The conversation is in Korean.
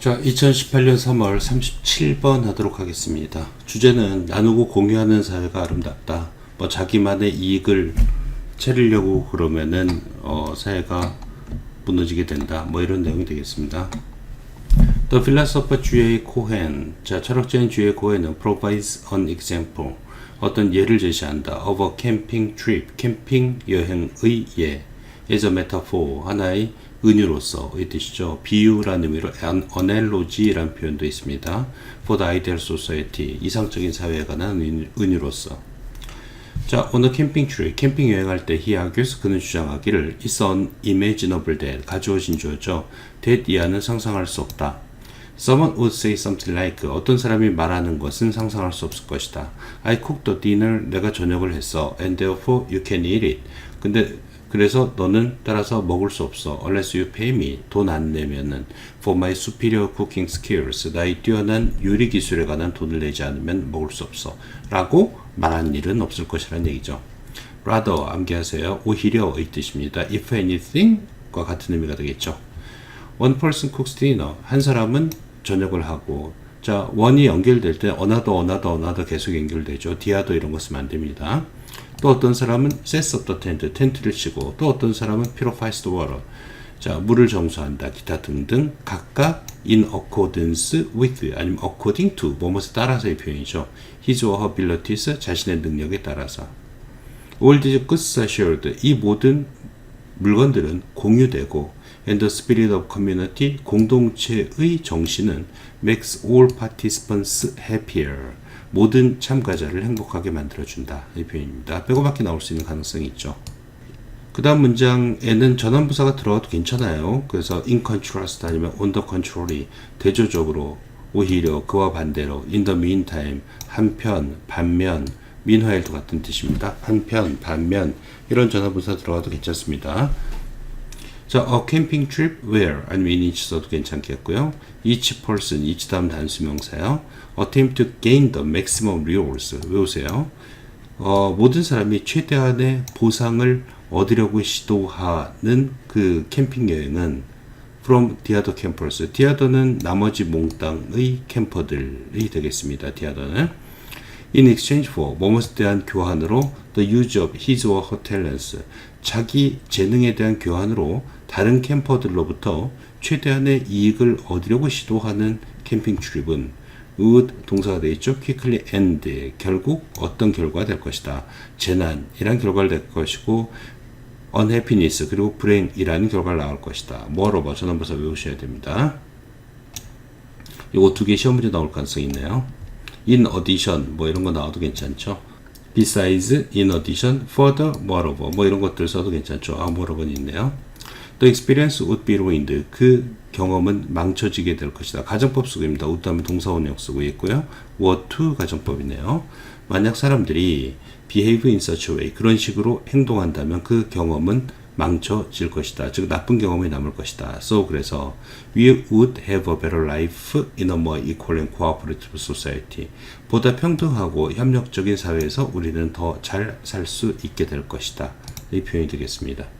자, 2018년 3월 37번 하도록 하겠습니다. 주제는 나누고 공유하는 사회가 아름답다. 뭐 자기만의 이익을 채리려고 그러면은 어, 사회가 무너지게 된다. 뭐 이런 내용이 되겠습니다. The philosopher G.A. Cohen. 자, 철학자인 G.A. Cohen은 provides an example. 어떤 예를 제시한다. of a camping trip. 캠핑 여행의 예. As a metaphor. 하나의 은유로서의 뜻이죠. 비유라는 의미로 an analogy라는 표현도 있습니다. for the ideal society. 이상적인 사회에 관한 은- 은유로서. 자, a camping trip, 캠핑 여행할 때 he argues, 그는 주장하기를 is unimaginable that, 가져오신 주어죠. that 이하는 상상할 수 없다. Someone would say something like, 어떤 사람이 말하는 것은 상상할 수 없을 것이다. I cooked the dinner, 내가 저녁을 했어. And therefore you can eat it. 근데 그래서 너는 따라서 먹을 수 없어. Unless you pay me. 돈 안 내면은 for my superior cooking skills. 나의 뛰어난 요리 기술에 관한 돈을 내지 않으면 먹을 수 없어. 라고 말하는 일은 없을 것이라는 얘기죠. rather 암기하세요. 오히려의 뜻입니다. if anything과 같은 의미가 되겠죠. One person cooks dinner. 한 사람은 저녁을 하고 자 원이 연결될 때 어나더 어나더 어나더 계속 연결되죠. 디아더 이런 거 쓰면 안 됩니다. 또 어떤 사람은 sets up the tent. 텐트를 치고 또 어떤 사람은 purifies the water. 자 물을 정수한다. 기타 등등 각각 in accordance with 아니면 according to 뭐뭐에 따라서의 표현이죠. his or her abilities 자신의 능력에 따라서 all these goods are shared. 이 모든 물건들은 공유되고 and the spirit of community 공동체의 정신은 makes all participants happier. 모든 참가자를 행복하게 만들어준다. 이 표현입니다. 빼고밖에 나올 수 있는 가능성이 있죠. 그 다음 문장에는 전환부사가 들어가도 괜찮아요. 그래서 in contrast 아니면 on the contrary 대조적으로 오히려 그와 반대로 in the meantime 한편 반면 meanwhile도 같은 뜻입니다. 한편 반면 이런 전환부사 들어가도 괜찮습니다 자, a camping trip where 아니면 in each 써도 괜찮겠고요. each person, each 다음 단수명사요. attempt to gain the maximum rewards 외우세요. 어, 모든 사람이 최대한의 보상을 얻으려고 시도하는 그 캠핑 여행은 from the other campers. the other는 나머지 몽땅의 캠퍼들이 되겠습니다. the other는 in exchange for 뭐뭐에 대한 교환으로 the use of his or her talents 자기 재능에 대한 교환으로 다른 캠퍼들로부터 최대한의 이익을 얻으려고 시도하는 캠핑 출입은 would 동사가 되어 있죠. quickly end 결국 어떤 결과가 될 것이다. 재난이란 결과를 낼 것이고 unhappiness 그리고 불행이라는 결과를 나올 것이다. moreover 전원 부사 외우셔야 됩니다. 이거 두 개 시험 문제 나올 가능성이 있네요. in addition 뭐 이런 거 나와도 괜찮죠. Besides, in addition, further, moreover 뭐 이런 것들 써도 괜찮죠. 아, moreover는 있네요. The experience would be ruined. 그 경험은 망쳐지게 될 것이다. 가정법 쓰고입니다. would 다음에 동사원형 쓰고 있고요. were to 가정법이네요. 만약 사람들이 behave in such a way 그런 식으로 행동한다면 그 경험은 망쳐질 것이다. 즉 나쁜 경험이 남을 것이다. So 그래서 we would have a better life in a more equal and cooperative society. 보다 평등하고 협력적인 사회에서 우리는 더 잘 살 수 있게 될 것이다. 이 표현이 되겠습니다.